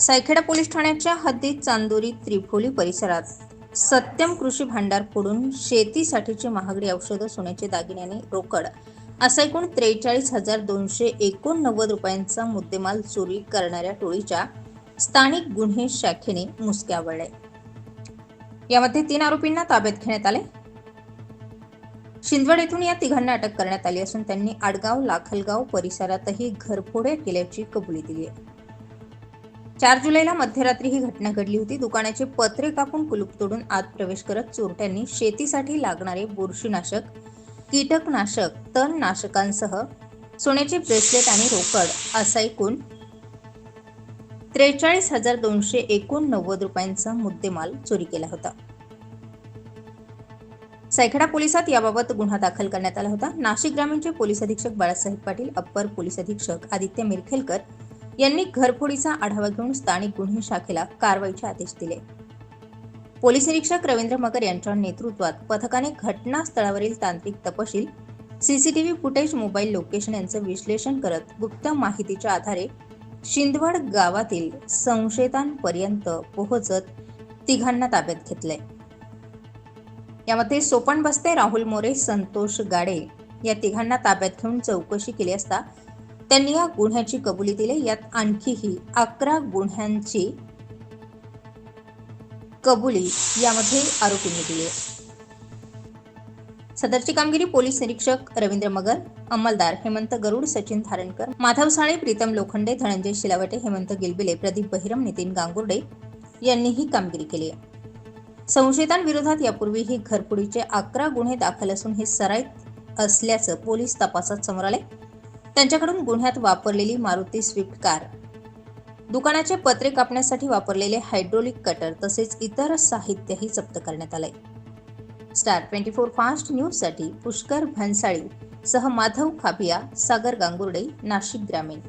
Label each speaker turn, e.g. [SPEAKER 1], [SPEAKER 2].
[SPEAKER 1] Saikheda police ठाण्याच्या हद्दीत चांदोरी त्रिफोली परिसरात सत्यम कृषी भांडार फोडून शेतीसाठीची महागडी औषधं सोन्याचे दागिने आणि रोकड. असा एकूण त्रेचाळीस हजार दोनशे एकोणनव्वद रुपयांचा मुद्देमाल चोरी करणाऱ्या टोळीच्या स्थानिक गुन्हे शाखेने मुसके आवळले यामध्ये तीन आरोपींना ताब्यात घेण्यात आले. शिंदवड येथून या तिघांना अटक करण्यात आली असून त्यांनी आडगाव लाखलगाव परिसरातही घरफोड्या केल्याची कबुली दिली आहे. चार जुलैला मध्यरात्री ही घटना घडली होती. दुकानाचे पत्रे कापून कुलूप तोडून आत प्रवेश करत चोरट्यांनी शेतीसाठी लागणारे बुरशीनाशक कीटकनाशक तणनाशकांसह सोन्याचे ब्रेसलेट आणि रोकड असा एकूण त्रेचाळीस हजार दोनशे एकोणनव्वद रुपयांचा मुद्देमाल चोरी केला होता. सायखडा पोलिसात याबाबत गुन्हा दाखल करण्यात आला होता. नाशिक ग्रामीणचे पोलीस अधीक्षक बाळासाहेब पाटील अप्पर पोलीस अधीक्षक आदित्य मिरखेलकर यांनी घरफोडीचा आढावा घेऊन स्थानिक गुन्हे शाखेला कारवाईचे आदेश दिले. पोलीस निरीक्षक रवींद्र मगर यांच्या नेतृत्वात पथकाने घटनास्थळावरील तांत्रिक तपशील सीसीटीव्ही फुटेज मोबाईल लोकेशन यांचं विश्लेषण करत गुप्त माहितीच्या आधारे शिंदवड गावातील संशयितांपर्यंत पोहोचत तिघांना ताब्यात घेतलंय. यामध्ये सोपण बस्ते राहुल मोरे संतोष गाडे या तिघांना ताब्यात घेऊन चौकशी केली असता त्यांनी या गुन्ह्याची कबुली दिली. यात आणखीही अकरा गुन्ह्यांची कबुली यामध्ये आरोपींनी दिली. सदरची कामगिरी पोलीस निरीक्षक रवींद्र मगर अंमलदार हेमंत गरुड सचिन धारणकर माधव साळे प्रीतम लोखंडे धनंजय शिलावटे हेमंत गिलबिले प्रदीप बहिरम नितीन गांगुर्डे यांनी ही कामगिरी केली. आहे संशयितांविरोधात यापूर्वीही घरपुडीचे अकरा गुन्हे दाखल असून हे सराईत असल्याचं पोलीस तपासात समोर आले त्यांच्याकडून गुन्ह्यात वापरलेली मारुती स्विफ्ट कार. दुकानाचे पत्रे कापण्यासाठी वापरलेले हायड्रोलिक कटर तसेच इतर साहित्यही जप्त करण्यात आले स्टार ट्वेंटी फोर फास्ट न्यूजसाठी पुष्कर भन्साळी सह माधव खापिया सागर गांगुर्डे नाशिक ग्रामीण.